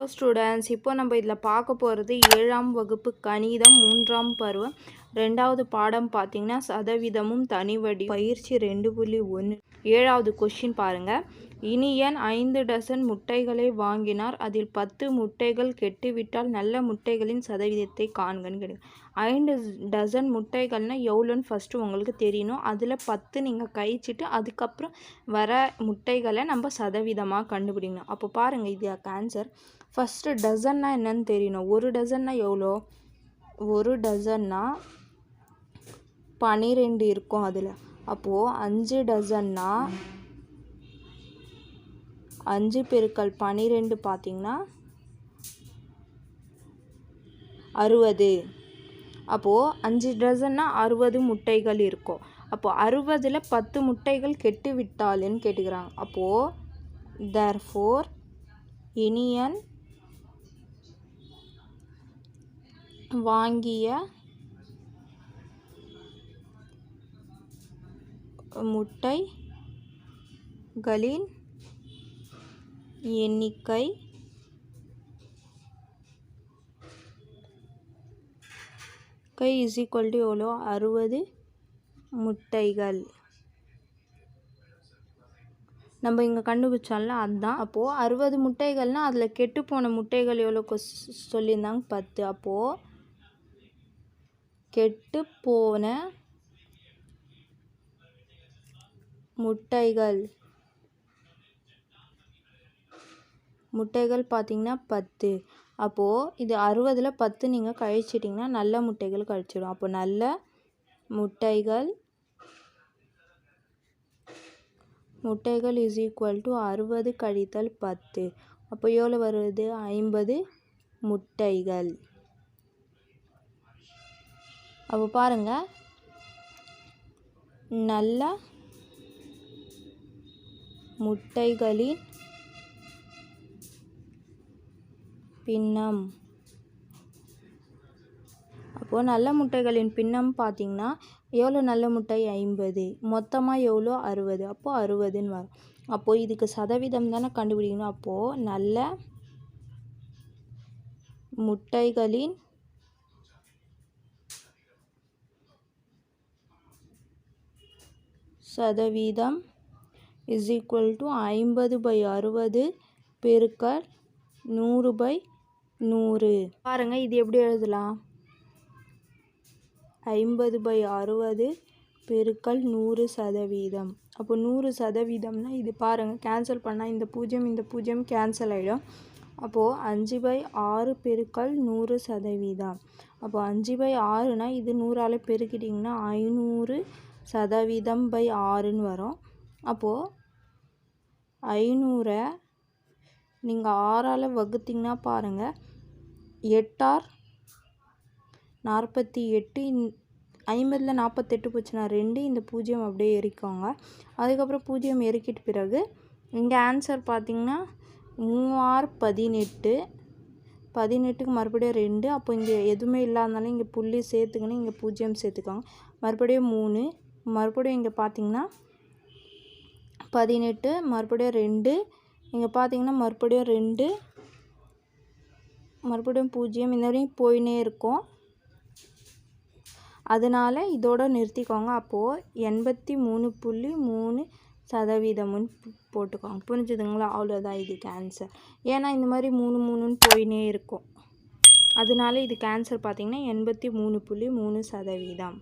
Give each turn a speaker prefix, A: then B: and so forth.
A: Students இப்போ நம்ம இதில் பார்க்க போகிறது ஏழாம் வகுப்பு கணிதம் மூன்றாம் பருவம். ரெண்டாவது பாடம் பார்த்தீங்கன்னா சதவீதமும் தனிவடி பயிற்சி ரெண்டு புள்ளி ஒன்று ஏழாவது கொஷின் பாருங்கள் இனியன் ஐந்து டசன் முட்டைகளை வாங்கினார்? அதில் பத்து முட்டைகள் கெட்டுவிட்டால் நல்ல முட்டைகளின் சதவீதத்தை காண்கன்னு கிடைக்கும் ஐந்து டசன் முட்டைகள்னால் எவ்வளோன்னு ஃபஸ்ட்டு உங்களுக்கு தெரியணும். அதில் பத்து நீங்கள் கழிச்சிட்டு அதுக்கப்புறம் வர முட்டைகளை நம்ம சதவீதமாக கண்டுபிடிக்கணும். அப்போ பாருங்கள் இது ஆன்சர் ஃபஸ்ட்டு டசன்னா என்னன்னு தெரியணும். ஒரு டசன்னா எவ்வளோ? ஒரு டசன்னா பனிரெண்டு இருக்கும் அதில். அப்போது அஞ்சு டசன்னா அஞ்சு பெருக்கல் பனிரெண்டு பார்த்திங்கன்னா அறுபது. அப்போது அஞ்சு டசன்னா அறுபது முட்டைகள் இருக்கும். அப்போது அறுபதில் பத்து முட்டைகள் கெட்டு விட்டாலுன்னு கேட்டுக்கிறாங்க. அப்போது தேர் ஃபோர் இனியன் வாங்கிய முட்டை களின் எண்ணிக்கை கை இஸ் ஈக்குவல் டு எவ்வளோ? அறுபது முட்டைகள். நம்ம இங்கே கண்டுபிடிச்சோம்ல அதுதான் அப்போது அறுபது முட்டைகள்னால் அதில் கெட்டுப்போன முட்டைகள் எவ்வளோ? கொஸ் சொல்லியிருந்தாங்க பத்து. அப்போது கெட்டு போன முட்டைகள். முட்டைகள் பார்த்திங்கன்னா பத்து. அப்போது இது அறுபதில் பத்து நீங்கள் கழிச்சிட்டிங்கன்னா நல்ல முட்டைகள் கழிச்சிடும். அப்போ நல்ல முட்டைகள் முட்டைகள் இஸ் ஈக்குவல் டு அறுபது கழித்தல் பத்து. அப்போ எவ்வளோ வருது? ஐம்பது முட்டைகள். அப்போ பாருங்கள் நல்ல முட்டைகளின் பின்னம். அப்போது நல்ல முட்டைகளின் பின்னம் பார்த்திங்கன்னா எவ்வளோ நல்ல முட்டை? ஐம்பது. மொத்தமாக எவ்வளோ? அறுபது. அப்போது அறுபதுன்னு வரும். அப்போது இதுக்கு சதவீதம் தானே கண்டுபிடிக்கணும்? அப்போது நல்ல முட்டைகளின் சதவீதம் இஸ் ஈக்குவல் டு ஐம்பது பை அறுபது பெருக்கல் நூறு பை நூறு. பாருங்கள் இது எப்படி எழுதலாம்? ஐம்பது பை அறுபது பெருக்கல் நூறு சதவீதம். அப்போ நூறு சதவீதம்னா இது பாருங்கள் கேன்சல் பண்ணால் இந்த பூஜ்ஜியம் இந்த பூஜ்ஜியம் கேன்சல் ஆகிடும் அப்போது அஞ்சு பை ஆறு பெருக்கல் நூறு சதவீதம். அப்போது அஞ்சு பை ஆறுனா இது நூறால் பெருக்கிட்டிங்கன்னா ஐநூறு சதவீதம் பை ஆறுன்னு வரும். அப்போது ஐநூறை நீங்கள் ஆறால் வகுத்திங்கன்னா பாருங்கள் எட்டார் நாற்பத்தி எட்டு ஐம்பதில் நாற்பத்தெட்டு போச்சுன்னா ரெண்டு இந்த பூஜ்ஜியம் அப்படியே எரிக்கோங்க அதுக்கப்புறம் பூஜ்ஜியம் எரிக்கிட்ட பிறகு இங்கே ஆன்சர் பார்த்திங்கன்னா மூவார் பதினெட்டு பதினெட்டுக்கு மறுபடியும் ரெண்டு அப்போ இங்கே எதுவுமே இல்லாதனால இங்கே புள்ளி சேர்த்துக்கணும் இங்கே பூஜ்ஜியம் சேர்த்துக்கோங்க. மறுபடியும் மூணு மறுபடியும் இங்கே பார்த்திங்கன்னா பதினெட்டு மறுபடியும் ரெண்டு. இங்கே பார்த்தீங்கன்னா மறுபடியும் ரெண்டு. மறுபடியும் பூஜ்ஜியம். இந்த வரையும் போயினே இருக்கும். அதனால் இதோட நிறுத்திக்கோங்க. அப்போது எண்பத்தி மூணு புள்ளி மூணு சதவீதம்னு போட்டுக்கோங்க. புரிஞ்சுதுங்களா? அவ்வளோதான் இது கேன்சர் ஏன்னா இந்த மாதிரி மூணு மூணுன்னு போயினே இருக்கும். அதனால இது கேன்சர் பார்த்திங்கன்னா எண்பத்தி மூணு புள்ளி மூணு சதவீதம்.